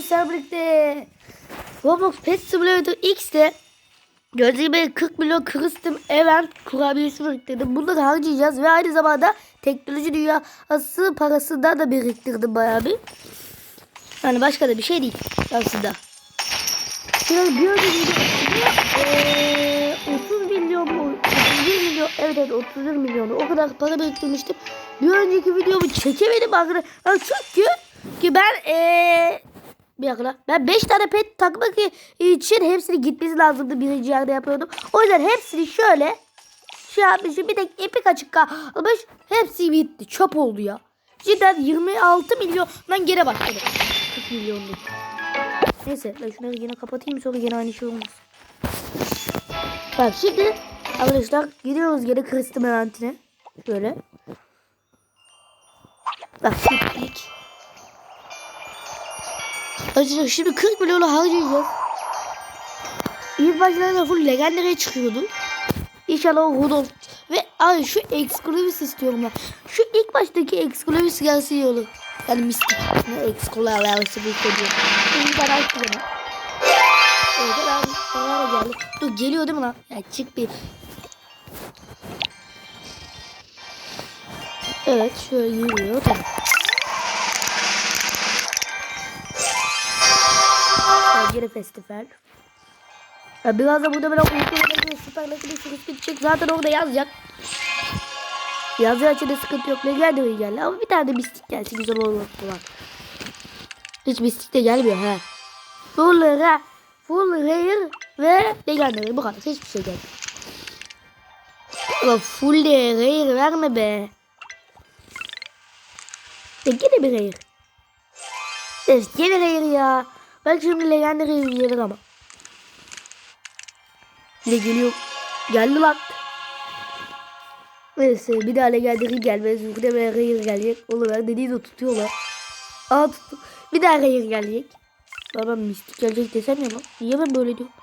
Sizlerle birlikte Roblox Pet Simulator X'te gördüğünüz gibi 40 milyon Custom Event kurabiyesi biriktirdim. Bunları harcayacağız ve aynı zamanda teknoloji dünyası parasından da biriktirdim bayağı bir. Yani başka da bir şey değil aslında. Şimdi önceki videoda eee, 30 milyon mu? 31 milyon evet evet 31 milyonu o kadar para biriktirmiştim. Bir önceki videomu çekemedim arkadaşlar. Çünkü ki ben eee bir dakika. Ben 5 tane pet takmak için hepsini gitmesi lazımdı birinci yerde yapıyordum. O yüzden hepsini şöyle şey yapmışım. Bir tek epik açık kalmış. Hepsi bitti. Çöp oldu ya. Cidden 26 milyondan geri başladım. 40 milyon değil. Neyse ben şunları yine kapatayım sonra yine aynı şey olmaz. Bak şimdi arkadaşlar gidiyoruz geri Kristim eventine. Şöyle. Bak gittik. Arkadaşlar şimdi 40 milyonu harcayacağız. İlk başlarda full legendary'e çıkıyordu. İnşallah o Rudolph ve ay şu exclusive istiyorum ben. Şu ilk baştaki exclusive gelse iyi olur. Yani mistik. Ne exclusive istiyor. Şimdi ben açtım. Evet ben bana geldi. Dur geliyor değil mi lan? Ya çık bir. Evet şöyle yürüyor. Tamam. Geri festival. Ya biraz da burada böyle uykularına süper lekili sürüş gidecek. Zaten orada yazacak. Yazı açıda sıkıntı yok. Legendary geldi ama bir tane de mistik gelse güzel olur falan. Hiç mistik de gelmiyor ha. Full rare, full rare ve legendary bu kadar. Hiçbir şey gelmiyor. Ama full rare verme be. Ya gene bir rare. Evet gene rare ya. Belki şimdi legendary gelir ama. De geliyor. Geldi lan. Neyse bir daha legendary gelmez. Böyle rare gelecek. Ben dediği de tutuyorlar. Aa tuttu. Bir daha rare gelecek. Baba mistik gelecek desem ya lan. Niye ben böyle diyorum?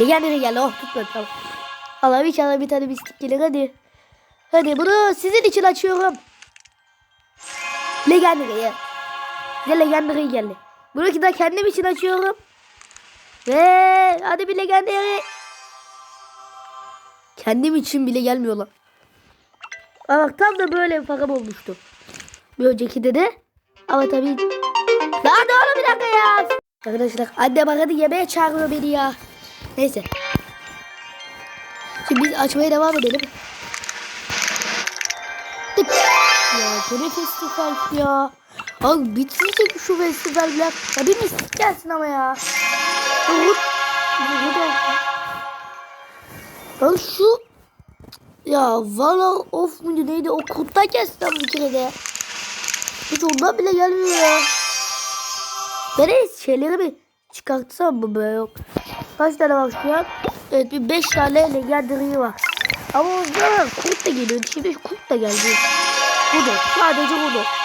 Legendary geldi. Oh tutmadı tamam. Allah inşallah bir tane mistik gelir hadi. Hadi bunu sizin için açıyorum. Legendary. Size legendary geldi. Bunu da kendim için açıyorum. Ve hadi bir legendary. Kendim için bile gelmiyor lan. Aa, bak tam da böyle bir fakam olmuştu. Bir önceki de de. Ama tabii. Daha da oğlum bir dakika ya. Arkadaşlar anne bak hadi yemeğe çağırıyor beni ya. Neyse. Şimdi biz açmaya devam edelim. Tık. Ya bu ne festival ya. Abi bitmeyecek şu festivaller. Ya bir mistik gelsin ama ya. Olsun. Lan şu ya Valor of muydu neydi o kurttan kestim bir kere de. Hiç ondan bile gelmiyor ya. En şeyleri bir çıkartsam mı böyle yok. Kaç tane var şu an? Evet bir 5 tane legendary var. Ama o zaman kurt da geliyor. Şimdi kurt da geldi. Bu da sadece bu da.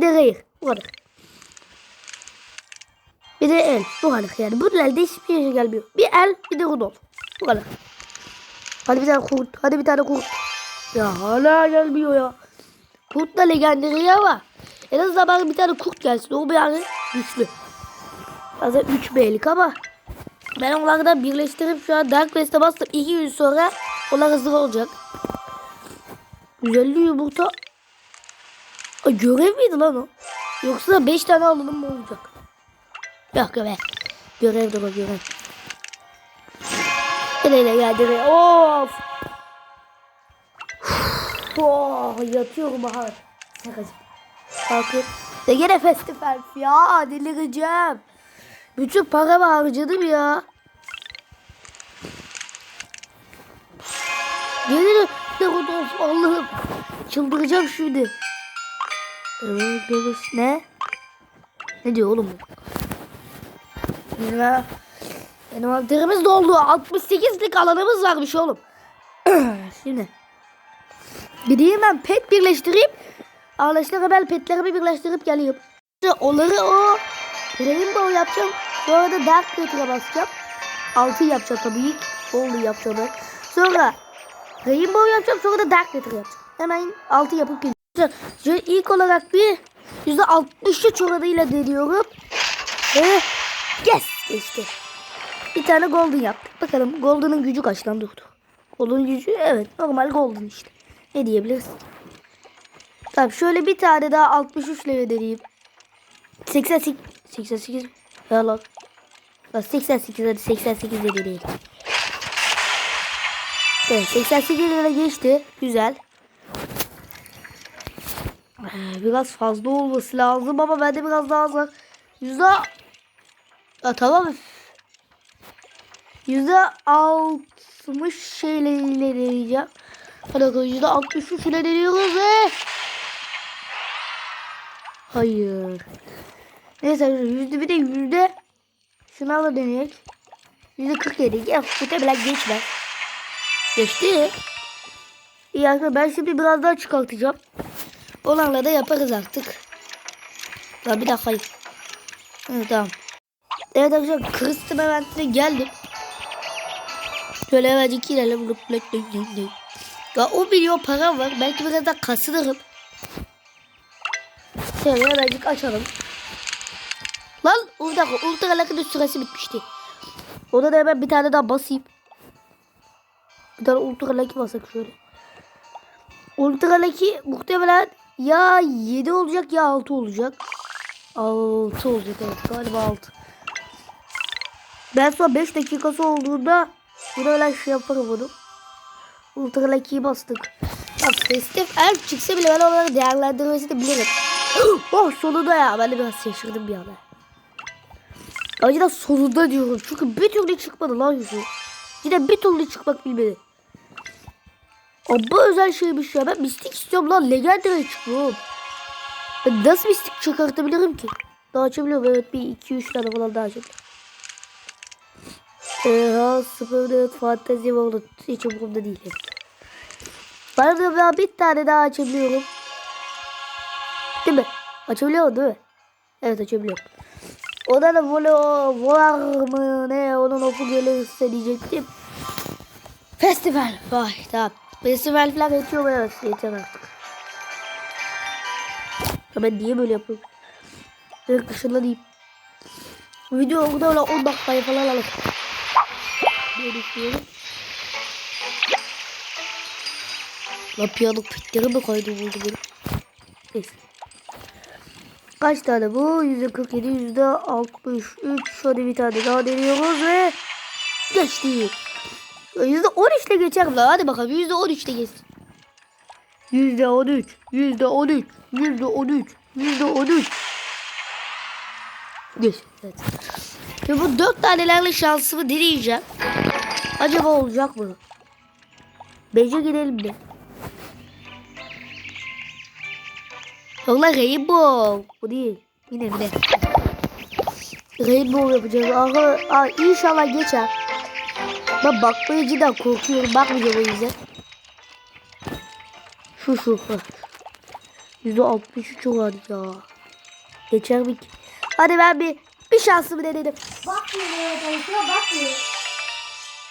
Bir de rare. Bu kadar. Bir de el. Bu kadar yani. Bu elde hiçbir şey gelmiyor. Bir el bir de Rudolf. Bu kadar. Hadi bir tane kurt. Hadi bir tane kurt. Ya hala gelmiyor ya. Kurt da legendary ama. En azından bana bir tane kurt gelsin. O bir yani güçlü. Bazen 3 beylik ama. Ben onlardan birleştirip şu an Dark Quest'e bastım. 2 gün sonra onlar hazır olacak. Güzelli yumurta. Aa, görev miydi lan o? Yoksa 5 tane alalım mı olacak? Yok be. Görev de görev. Nereye geldi be? Of. oh, yatıyorum bahar. Şakacı. Kalkıp. De gene festival ya delireceğim. Bütün paramı harcadım ya. Gelir ne Rudolf Allah'ım. Çıldıracağım şimdi. Gelir. Ne? Ne diyor oğlum bu? Benim, benim envanterimiz doldu. 68'lik alanımız varmış oğlum. Şimdi. Gideyim ben pet birleştireyim. Arkadaşlar ben petlerimi birleştirip geliyorum. Onları o Rainbow yapacağım. Sonra da Dark Pet'e basacağım. 6 yapacağım tabii ilk. Oldu yapacağım. Sonra Rainbow yapacağım. Sonra da Dark Pet'e yapacağım. Hemen 6 yapıp geleceğim. Şöyle ilk olarak bir %63 oranıyla deniyorum. Ve yes geçti. Bir tane golden yaptık. Bakalım golden'ın gücü kaç lan durdu. Golden gücü evet normal golden işte. Ne diyebiliriz? Tamam şöyle bir tane daha 63 ile deneyeyim. 88 88 ya lan. Lan 88 hadi 88 de deneyelim. Evet 88 lira geçti. Güzel. Biraz fazla olması lazım ama bende biraz daha az. Yüzde... Ya tamam. Yüzde altmış şeyle ile deneyeceğim. Hadi bakalım yüzde altmış üç ile deniyoruz ve... Hayır. Neyse yüzde bir de yüzde... Şunlarla deneyek. Yüzde kırk yedi. Ya muhtemelen geçmez. Geçti. İyi arkadaşlar ben şimdi biraz daha çıkartacağım. Onlarla da yaparız artık. Ya bir dakika. Evet tamam. Evet arkadaşlar Kristin eventine geldim. Şöyle hemencik girelim. Ya 10 milyon para var. Belki biraz daha kasılırım. Şöyle hemencik açalım. Lan dakika. Ultra Luck'ın süresi bitmişti. Ona da hemen bir tane daha basayım. Bir tane Ultra Lucky basak şöyle. Ultra Lucky muhtemelen ya 7 olacak ya 6 olacak. 6 olacak evet galiba 6. Ben sonra 5 dakikası olduğunda yine şey yaparım bunu. Ultra Lucky'yi bastık. Bak festif el çıksa bile ben onları değerlendirmesini bilirim. oh sonunda ya ben de biraz şaşırdım bir anda. Acıda sonunda diyorum çünkü bir türlü çıkmadı lan yüzü. Yine bir türlü çıkmak bilmedi. Abba özel şeymiş ya. Ben mistik istiyorum lan. Legendary çıkıyor. Ben nasıl mistik çıkartabilirim ki? Daha açabiliyorum. Evet bir iki üç tane falan daha açabiliyorum. Eee sıfır dört fantezi oldu. Hiç umurumda değil. Ben de daha bir tane daha açabiliyorum. Değil mi? Açabiliyorum değil mi? Evet açabiliyorum. Ona da böyle var mı ne onun oku gelirse diyecektim. Festival. Vay tamam. Festival falan yetiyor bana. Yeter artık. Ya ben niye böyle yapıyorum? Direkt dışarıda Video orada öyle 10 dakikaya falan alır. Böyle düşünüyorum. La piyano pitleri mi kaydı buldu beni? Neyse. Kaç tane bu? %47, %63. Şöyle bir tane daha deniyoruz ve geçti. %13 ile geçer lan. Hadi bakalım %13 ile geçsin. %13, %13, %13, %13. Geç. Evet. Şimdi bu dört tanelerle şansımı deneyeceğim. Acaba olacak mı? Bence gidelim de. Yok lan Rainbow. Bu değil. Yine bir de. Rainbow yapacağız. Aha, aa, inşallah geçer. Ben bakmaya cidden korkuyorum. Bakmayacağım o yüzden. Şu şu. Yüzde altmış üç var ya. Geçer mi ki? Hadi ben bir bir şansımı denedim. Bakmıyor arkadaşlar bakmıyor.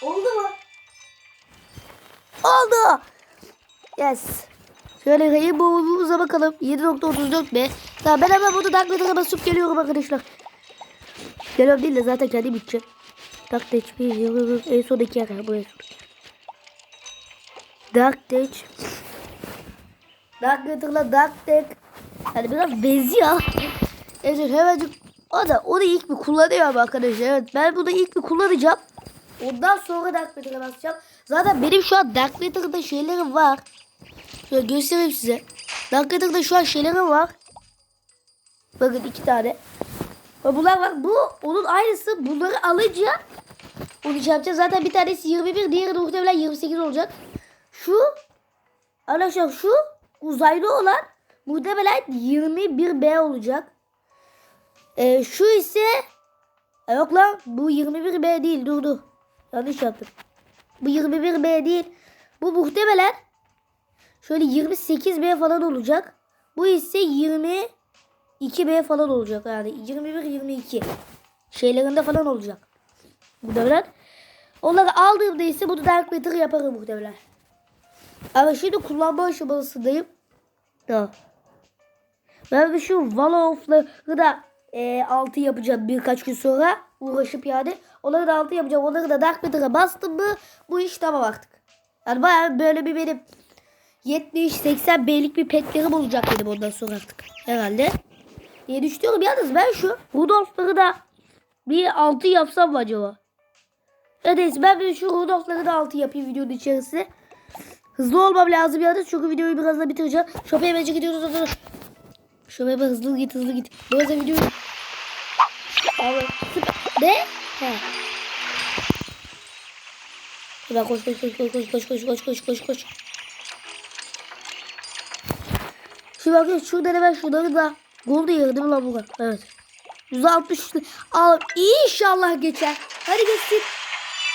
Oldu mu? Oldu. Yes. Şöyle Rainbow'umuza bakalım. 7.34 be. Tamam ben hemen bunu Dark Nether'a basıp geliyorum arkadaşlar. Geliyorum değil de zaten kendim gideceğim. Dark Nether bir en son iki yer. Bu en son. Dark Nether. Dark Nether'la Dark Nether. Yani biraz benziyor. Evet hemencik o da onu ilk bir kullanıyorum arkadaşlar. Evet ben bunu ilk bir kullanacağım. Ondan sonra Dark Nether'a basacağım. Zaten benim şu an Dark Nether'da şeylerim var. Şöyle göstereyim size. Dark Nether'da şu an şeylerim var. Bakın iki tane. Bunlar var. Bu onun aynısı. Bunları alınca onu şey yapacağız. Zaten bir tanesi 21, diğeri de muhtemelen 28 olacak. Şu arkadaşlar şu uzaylı olan muhtemelen 21B olacak. Ee, şu ise e, yok lan bu 21B değil durdu. Yanlış yaptım. Bu 21B değil. Bu muhtemelen şöyle 28B falan olacak. Bu ise 22B falan olacak yani 21 22 şeylerinde falan olacak. Muhtemelen. Onları aldığımda ise bunu Dark Matter yaparım muhtemelen. Ama şimdi kullanma aşamasındayım. Ya. Ben de şu Valor'ları da e, altı yapacağım birkaç gün sonra. Uğraşıp yani. Onları da altı yapacağım. Onları da Dark Matter'a bastım mı bu iş tamam artık. Yani bayağı böyle bir benim 70-80 beylik bir petlerim olacak benim ondan sonra artık. Herhalde. Diye düşünüyorum. Yalnız ben şu Rudolph'ları da bir altı yapsam mı acaba? Neyse ben bir şu Rudolph'ları da altı yapayım videonun içerisinde. Hızlı olmam lazım yalnız çünkü videoyu biraz da bitireceğim. Şopaya bence gidiyoruz. Şopaya bak hızlı git hızlı git. Biraz da videoyu... Abi süper. Ne? He. Hemen koş koş koş koş koş koş koş koş koş koş koş. Şimdi bakın şurada hemen şunları da gol da mi lan bu? Evet. 160 al inşallah geçer. Hadi geçsin.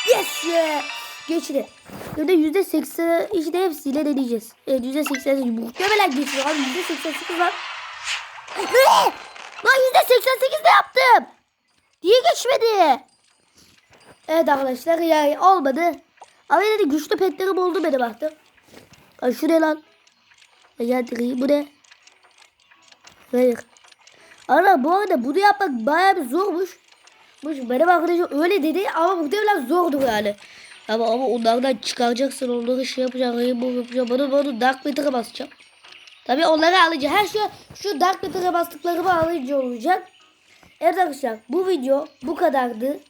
Yes be. Geçti. Şimdi yüzde seksen işte hepsiyle deneyeceğiz. Evet yüzde seksen muhtemelen geçiyor abi yüzde seksen sekiz var. Lan yüzde seksen sekiz de yaptım. Niye geçmedi? Evet arkadaşlar yani olmadı. Ama yine de güçlü petlerim oldu benim artık. Ay şu ne lan? Geldi bu ne? Hayır. Ana bu arada bunu yapmak bayağı bir zormuş. Bu benim arkadaşım öyle dedi ama muhtemelen zordur yani. Ama ama onlardan çıkaracaksın onları şey yapacaksın rainbow yapacaksın bana bana dark matter'a basacağım. Tabii onları alınca her şey şu dark matter'a bastıklarımı alınca olacak. Evet arkadaşlar bu video bu kadardı.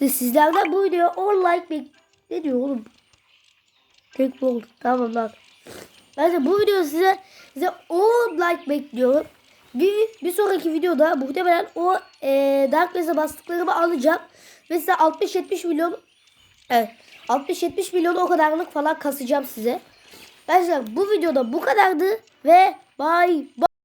Ve sizlerden bu videoya 10 like bek... Ne diyor oğlum? Tek bu oldu. Tamam lan. Bence bu video size size 10 like bekliyorum. Bir, bir sonraki videoda muhtemelen o e, Dark Maze'e bastıklarımı alacağım. Ve size 60-70 milyon evet 60-70 milyon o kadarlık falan kasacağım size. Arkadaşlar bu videoda bu kadardı ve bye bye.